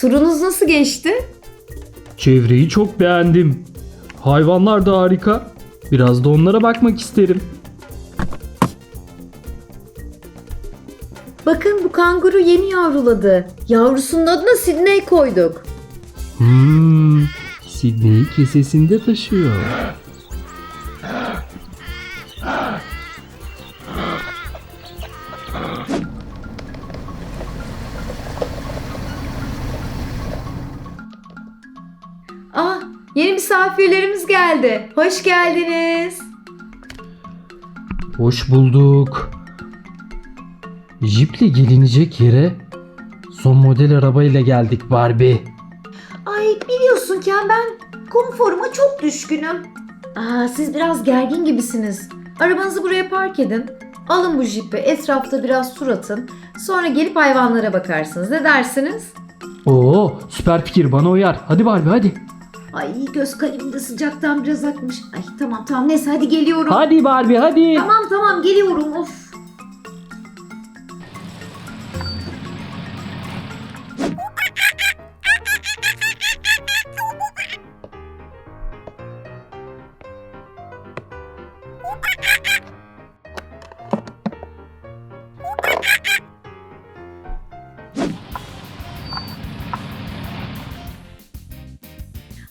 Turunuz nasıl geçti? Çevreyi çok beğendim. Hayvanlar da harika. Biraz da onlara bakmak isterim. Bakın bu kanguru yeni yavruladı. Yavrusunun adına Sydney koyduk. Hmm, Sidney'i kesesinde taşıyor. Yeni misafirlerimiz geldi. Hoş geldiniz. Hoş bulduk. Jeep'le gelinecek yere son model arabayla geldik Barbie. Ay biliyorsun ki ben konforuma çok düşkünüm. Aa, siz biraz gergin gibisiniz. Arabanızı buraya park edin. Alın bu jipi, etrafta biraz tur atın. Sonra gelip hayvanlara bakarsınız. Ne dersiniz? Oo, süper fikir bana uyar. Hadi Barbie hadi. Ay göz kalemim de sıcaktan biraz akmış. Ay tamam tamam neyse hadi geliyorum. Hadi Barbie hadi. Tamam tamam geliyorum of.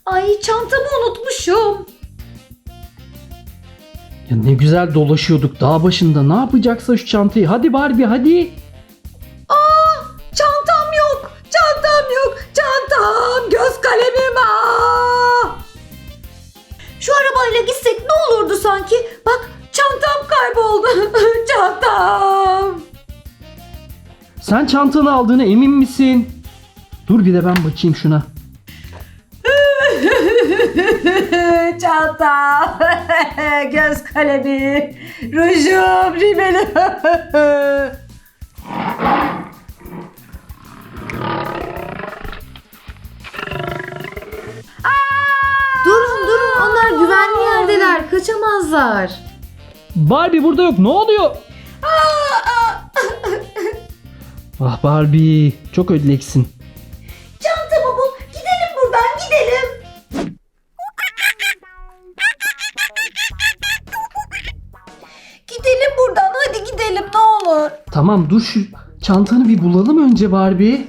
Ay çantamı unutmuşum. Ya ne güzel dolaşıyorduk dağ başında. Ne yapacaksa şu çantayı. Hadi Barbie hadi. Çantam yok. Çantam yok. Çantam. Göz kalemim. Aa! Şu arabayla gitsek ne olurdu sanki? Bak çantam kayboldu. çantam. Sen çantanı aldığına emin misin? Dur bir de ben bakayım şuna. Çantam. Göz kalemi. Rujum. Rimelim. Durun durun onlar güvenli yerdeler kaçamazlar. Barbie burada yok. Ne oluyor? ah Barbie çok ödleksin. Tamam dur şu çantanı bir bulalım önce Barbie.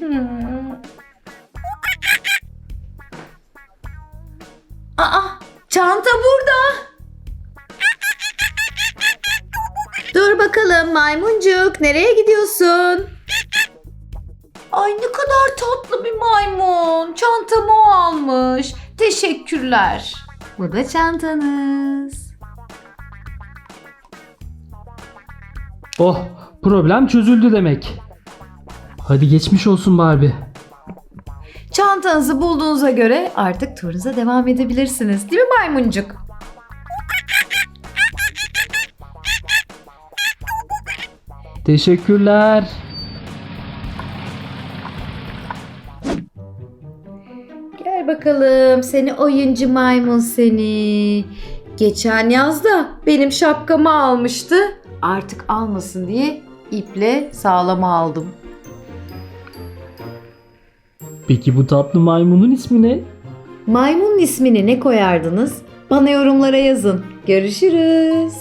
Aa çanta burada. Dur bakalım maymuncuk nereye gidiyorsun? Ay ne kadar tatlı bir maymun. Çantamı o almış. Teşekkürler. Bu da çantanız. Oh problem çözüldü demek. Hadi geçmiş olsun Barbie. Çantanızı bulduğunuza göre artık turunuza devam edebilirsiniz. Değil mi maymuncuk? Teşekkürler. Gel bakalım seni oyuncu maymun seni. Geçen yazda benim şapkamı almıştı. Artık almasın diye iple sağlama aldım. Peki bu tatlı maymunun ismi ne? Maymunun ismini ne koyardınız? Bana yorumlara yazın. Görüşürüz.